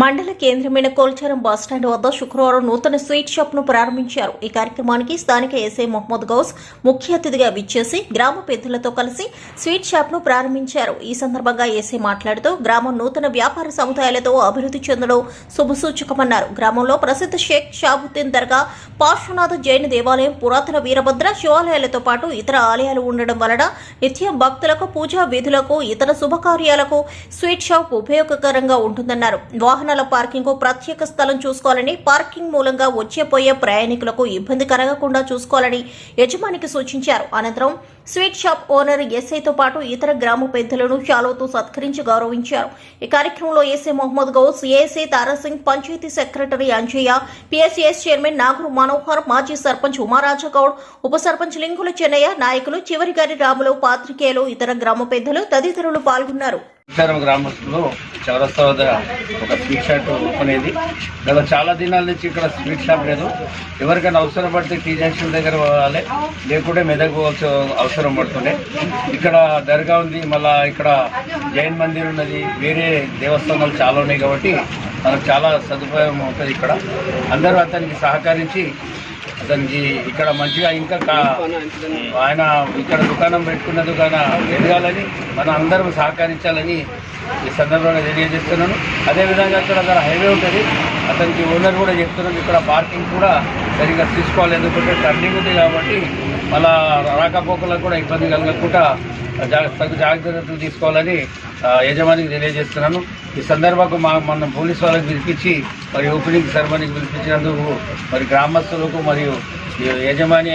మండల కేంద్రమైన కోల్చారం బస్టాండ్ వద్ద శుక్రవారం నూతన స్వీట్ షాప్ను ప్రారంభించారు. ఈ కార్యక్రమానికి స్థానిక ఎస్ఐ మహమ్మద్ గౌస్ ముఖ్య అతిథిగా విచ్చేసి గ్రామ పెద్దలతో కలిసి స్వీట్ షాప్ను ప్రారంభించారు. ఈ సందర్భంగా ఎస్ఐ మాట్లాడుతూ గ్రామం నూతన వ్యాపార సముదాయాలతో అభివృద్ధి చెందడం శుభసూచకమన్నారు. గ్రామంలో ప్రసిద్ధ షేక్ షాబుద్దీన్ దర్గా పార్శ్వనాథ జైన దేవాలయం పురాతన వీరభద్ర శివాలయాలతో పాటు ఇతర ఆలయాలు ఉండడం వలన నిత్యం భక్తులకు పూజా విధులకు ఇతర శుభకార్యాలకు స్వీట్ షాప్ ఉపయోగకరంగా ఉంటుందన్నారు. వాహనాల పార్కింగ్ ప్రత్యేక స్థలం చూసుకోవాలని పార్కింగ్ మూలంగా వచ్చే పోయే ప్రయాణికులకు ఇబ్బంది కలగకుండా చూసుకోవాలని యజమానికి సూచించారు. అనంతరం స్వీట్ షాప్ ఓనర్ ఎస్ఐతో పాటు ఇతర గ్రామ పెద్దలను షాలోతో సత్కరించి గౌరవించారు. ఈ కార్యక్రమంలో SI Mohammed Ghouse ASI Tarasingh panchayati secretary Anjaiah PSCS chairman Nagur Manohar మాజీ సర్పంచ్ ఉమారాజా గౌడ్ ఉప సర్పంచ్ లింగుల చెన్నయ్య నాయకులు చివరిగారి రాములు పాత్రికేయులు ఇతర గ్రామ పెద్దలు తదితరులు పాల్గొన్నారు. విచారం గ్రామస్తులు చౌరస్తా వద్ద ఒక స్వీట్ షాప్ ఓపెన్ అయింది. గత చాలా దినాల నుంచి ఇక్కడ స్వీట్ షాప్ లేదు. ఎవరికైనా అవసరం పడితే టీ జంక్షన్ దగ్గర పోవాలి. లేకుంటే మెదక్ పోవాల్సి అవసరం పడుతుండే ఇక్కడ దర్గా ఉంది. మళ్ళా ఇక్కడ జైన్ మందిర్ ఉన్నది. వేరే దేవస్థానాలు చాలా ఉన్నాయి కాబట్టి మనకు చాలా సదుపాయం ఉంటుంది ఇక్కడ. అందరూ అతనికి సహకరించి అతనికి ఇక్కడ మంచిగా ఇంకా ఆయన ఇక్కడ దుకాణం పెట్టుకున్న దుకాణం ఎదగాలని మనం అందరం సహకరించాలని ఈ సందర్భంగా తెలియజేస్తున్నాను. అదేవిధంగా అక్కడ అక్కడ హైవే ఉంటుంది. అతనికి ఓనర్ కూడా చెప్తున్నాం ఇక్కడ పార్కింగ్ కూడా సరిగ్గా తీసుకోవాలి. ఎందుకంటే టర్నింగ్ ఉంది కాబట్టి మళ్ళా రాకపోకలకు కూడా ఇబ్బంది కలగకుండా జా- తగు జాగ్రత్తలు తీసుకోవాలని యజమానికి తెలియజేస్తున్నాను. ఈ సందర్భంగా మా మన పోలీస్ వాళ్ళకి పిలిపించి మరి ఓపెనింగ్ సెరమనీకి పిలిపించినందుకు మరి గ్రామస్తులకు మరియు యజమాని